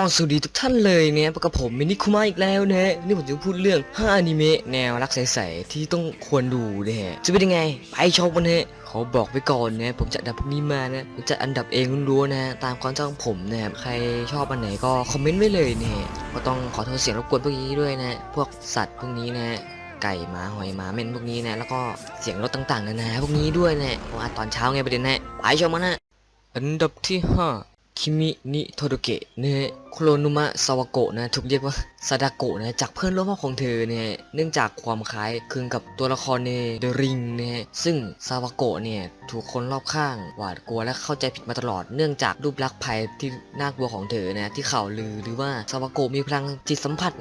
อสวัสดีทุกท่านเลยเนี่ยกับผมมินิคุมาอีกแล้วนะนี่ผมจะพูดเรื่อง5อนิเมะแนวรักใสๆที่ต้องควรดูนะฮะจะเป็นยังไง ไปชมกันเถอะขอบอกไว้ก่อนนะผมจะอันดับพวกนี้มานะผมจะอันดับเองล้วนๆนะตามความชอบของผมนะครับใครชอบอันไหนก็คอมเมนต์ไว้เลยเนี่ยก็ต้องขอโทษเสียงรบกวนพวกนี้ด้วยนะพวกสัตว์พวกนี้นะไก่หมาหอยหมาเม่นพวกนี้นะแล้วก็เสียงรถต่างๆนานาพวกนี้ด้วยนะเพราะว่าตอนเช้าไงประเด็นนะไปชมกันนะอันดับที่5 คิมินิโทโดเกะเนี่ยโคโรนุมะซาวาโกะนะถูกเรียกว่าซาดาโกะนะจากเพื่อนร่วมห้องของเธอเนี่ยเนื่องจากความคล้ายคลึงกับตัวละครในเดอะริงเนี่ยซึ่งซาวาโกะเนี่ยถูกคนรอบข้าง หวาดกลัวและเข้าใจผิดมาตลอด เนื่องจากรูปลักษณ์ภายที่น่ากลัวของเธอนะที่ข่าวลือหรือว่าซาวาโกะมีพลังจิตสัมผัส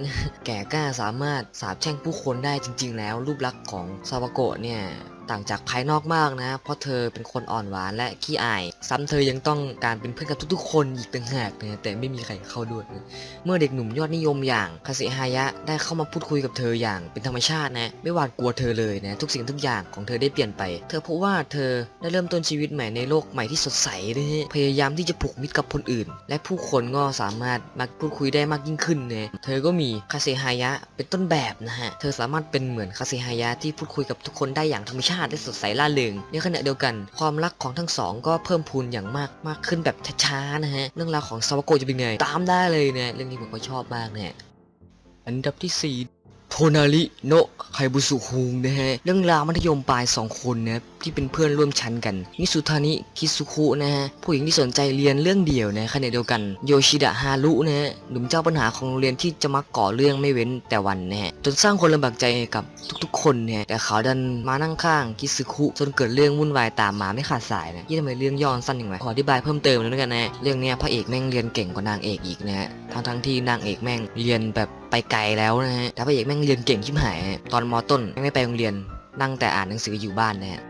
แก่กล้าสามารถสาบแช่งผู้คนได้จริง ๆ แล้ว รูปลักษณ์ของซาวาโกะเนี่ย ต่างจากภายนอกมากนะ เพราะเธอเป็นคนอ่อนหวานและขี้อาย ซ้ำเธอยังต้องการเป็นเพื่อนกับทุกๆ คนอีกต่างหากนะแต่ไม่มีใครเข้าด้วยนะเมื่อเด็กหนุ่มยอดนิยมอย่างคาเซฮายะได้เข้ามาพูดคุยกับเธออย่างเป็นธรรมชาตินะไม่หวาดกลัวเธอเลยนะทุกสิ่งทุกอย่างของเธอได้เปลี่ยนไป เธอพบว่าเธอได้เริ่มต้นชีวิตใหม่ในโลกใหม่ที่สดใสนะฮะพยายามที่จะผูกมิตรกับคนอื่น และผู้คนก็สามารถมาพูดคุยได้มากยิ่งขึ้นนะเธอก็มีคาเซฮายะเป็นต้นแบบนะฮะเธอสามารถเป็นเหมือนคาเซฮายะที่พูดคุยกับทุกคนได้อย่างธรรมชาติและสดใสล่าเริงในขณะเดียวกัน ความรักของทั้งสองก็เพิ่มพูนอย่างมากมากขึ้นแบบช้าๆนะฮะ เรื่องราวของซาวาโกจะเป็นไง ตามได้เลยนะเรื่องนี้ผมก็ชอบมากนะฮะอันดับที่4 โทนาริโนะไคบุสุฮุงนะฮะเรื่องราวมัธยมปลาย 2 คนนะที่เป็นเพื่อนร่วมชั้นกันมิสุทานิคิสุคุนะฮะผู้หญิงที่สนใจเรียนเรื่องเดียวนะขณะเดียวกันโยชิดะฮารุนะฮะหนุ่มเจ้าปัญหาของโรงเรียนที่จะมักก่อเรื่องไม่เว้นแต่วันนะฮะจนสร้างคนลำบากใจกับทุกๆ คนเนี่ยแต่เขาดันมานั่งข้างคิสุคุจนเกิดเรื่องวุ่นวายตามมาไม่ขาดสายนะยี่ทำไมเรื่องย่อนสั้นอย่างไรขออธิบายเพิ่มเติมแล้วกันนะเรื่องเนี้ยพระเอกแม่งเรียนเก่งกว่านางเอกอีกนะฮะทั้งทั้งๆที่นางเอกแม่งเรียนแบบ ไปไกลแล้วนะฮะแต่พระเอกแม่งเรียนเก่งชิบหายฮะตอนมอต้นแม่งไม่ไปโรงเรียน นั่งแต่อ่านหนังสืออยู่บ้านนะฮะ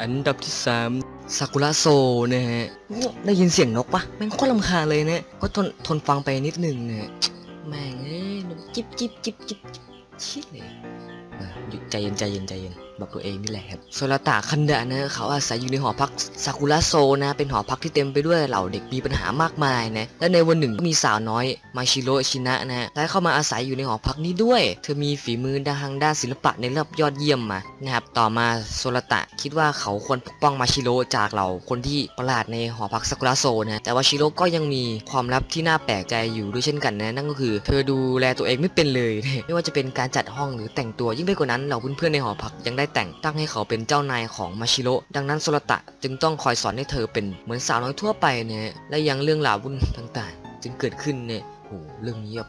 อันดับที่3ซากุระโซนะฮะเนี่ยได้ยินเสียงนกปะแม่งโคตรลำคาญเลยนะก็ทนทนฟังไปนิดนึงนะแม่งเอ้ยจิบจิบจิบจิบจิบชิดเลยเออหยุดใจเย็นใจเย็นใจเย็นบอกตัวเองนี่แหละครับโซลตะคันดะนะเขาอาศัยอยู่ในหอพักซากุระโซนะ เป็นหอพักที่เต็มไปด้วยเหล่าเด็กมีปัญหามากมายนะ และในวันหนึ่งก็มีสาวน้อยมาชิโรชินะนะได้เข้ามาอาศัยอยู่ในหอพักนี้ด้วย เธอมีฝีมือทางด้านศิลปะในระดับยอดเยี่ยมมานะครับต่อมาโซลตะคิดว่าเขาควรปกป้องมาชิโรจากเหล่าคนที่ประหลาดในหอพักซากุระโซนะแต่ว่าชิโรก็ยังมีความลับที่น่าแปลกใจอยู่ด้วยเช่นกันนะนั่นก็คือเธอดูแลตัวเองไม่เป็นเลย ไม่ว่าจะเป็นการจัดห้องหรือแต่งตัวยิ่งไปกว่านั้นเหล่าเพื่อนๆในหอพักยังได้แต่งตั้งให้เขาเป็นเจ้านายของมาชิโร่ดังนั้นโซลตะจึงต้องคอยสอนให้เธอเป็นเหมือนสาวน้อยทั่วไปเนี่ยและยังเรื่องราววุ่นต่างๆ จึงเกิดขึ้นเนี่ยโหเรื่องนี้แบบ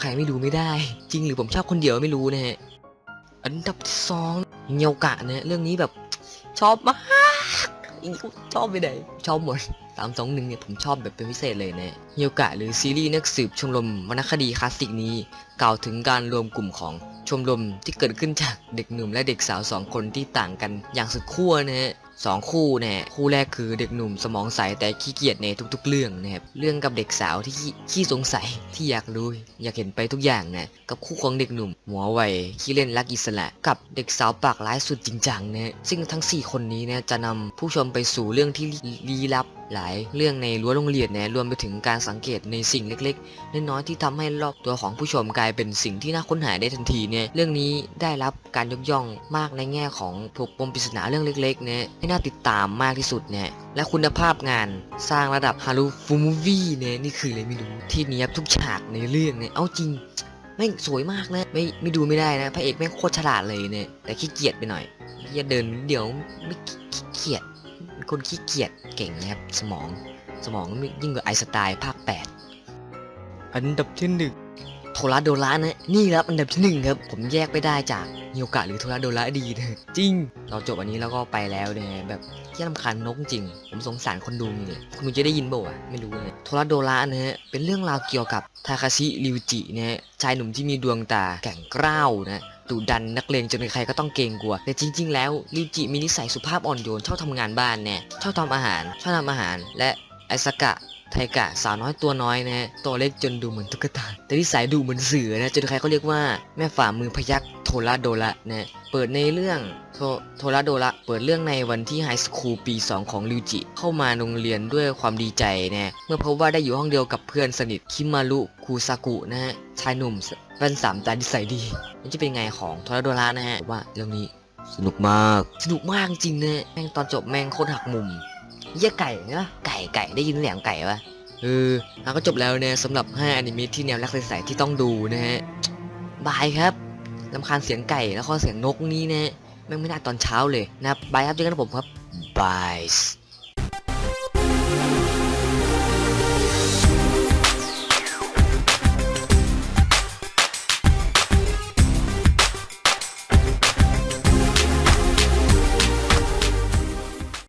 ใครไม่ดูไม่ได้ จริงหรือผมชอบคนเดียวไม่รู้นะฮะอันดับที่สองเงียวกะเนี่ยเรื่องนี้แบบชอบมาก อีกชอบไปไหนชอบหมดสามสองหนึ่งเนี่ยผมชอบแบบเป็นพิเศษเลยนะเงียกะหรือซีรีส์นักสืบชมรมวรรณคดีคลาสสิกนี้ กล่าวถึงการรวมกลุ่มของชมรมที่เกิดขึ้นจากเด็กหนุ่มและเด็กสาวสองคนที่ต่างกันอย่างสุดขั้วนะฮะ สองคู่เนี่ยคู่แรกคือเด็กหนุ่มสมองใสแต่ขี้เกียจในทุก ๆ เรื่องนะครับเรื่องกับเด็กสาวที่ขี้สงสัยที่อยากรู้อยากเห็นไปทุกอย่างนะกับคู่ของเด็กหนุ่มหัวไวขี้เล่นรักอิสระกับเด็กสาวปากร้ายสุดจริงจังนะซึ่งทั้ง 4 คนนี้เนี่ยจะนำผู้ชมไปสู่เรื่องที่ลี้ลับหลายเรื่องในรั้วโรงเรียนนะรวมไปถึงการสังเกตในสิ่งเล็กๆน้อยๆที่ทำให้รอบตัวของผู้ชมกลายเป็นสิ่งที่น่าค้นหาได้ทันทีเนี่ยเรื่องนี้ได้รับการยกย่องมากในแง่ของถูกปมปริศนาเรื่องเล็กๆเนี่ยให้น่าติดตามมากที่สุดเนี่ยและคุณภาพงานสร้างระดับฮารุฟูมูวี่เนี่ยนี่คืออะไรไม่รู้ที่เนี้ยทุกฉากในเรื่องเนี่ยเอาจริงแม่สวยมากนะไม่ไม่ดูไม่ได้นะพระเอกแม่งโคตรฉลาดเลยเนี่ยแต่ขี้เกียจไปหน่อยที่จะเดินเดี๋ยวไม่ขี้เกียจคนขี้เกียจเก่งนะครับสมองสมองยิ่งกว่าไอสไตล์ภาค 8 อันดับที่หนึ่ง โทระโดระนะนี่ครับอันดับที่หนึ่งครับ ผมแยกไม่ได้จากเฮียวกะหรือโทระโดระดีนะจริง เราจบอันนี้แล้วก็ไปแล้วเนี่ยแบบแย่ลำคาญนกจริง ผมสงสารคนดูนี่คุณจะได้ยินบ่าวะไม่รู้เลยโทระโดระนะฮะเป็นเรื่องราวเกี่ยวกับทาคาชิริวจินะฮะชายหนุ่มที่มีดวงตาแข็งกร้าวนะดุดันนักเลงจนใครๆก็ต้องเกรงกลัว แต่จริง ๆ แล้วริวจิมีนิสัยสุภาพอ่อนโยนชอบทำงานบ้านเนี่ยชอบทำอาหารชอบทำอาหารและไอสกะ ไทกะสาวน้อยตัวน้อยนะฮะตัวเล็กจนดูเหมือนตุ๊กตาแต่ที่สายดูเหมือนเสือนะจนใครเขาเรียกว่าแม่ฝ่ามือพยักโทระโดระนะเปิดในเรื่องโทโทระโดระเปิดเรื่องในวันที่ไฮสคูลปี 2 ของริวจิ เข้ามาโรงเรียนด้วยความดีใจนะเมื่อพบว่าได้อยู่ห้องเดียวกับเพื่อนสนิทคิมารุคูซากุนะฮะชายหนุ่มแว่นสามตาดิสัยดีมันจะเป็นไงของโทระโดระนะฮะว่าเรื่องนี้สนุกมาก สนุกมากจริงนะแม่งตอนจบแม่งโคตรหักมุม เยี่ยไก่นะไก่ไก่ได้ยินเสียงไก่ปะเออแล้วก็จบแล้วเนี่ยสำหรับ5อนิเมะที่แนวรักใสๆที่ต้องดูนะฮะบายครับลำคาญเสียงไก่แล้วก็เสียงนกนี้นะแม่งไม่น่าตอนเช้าเลยนะครับบายครับเจอกันครับผมครับบาย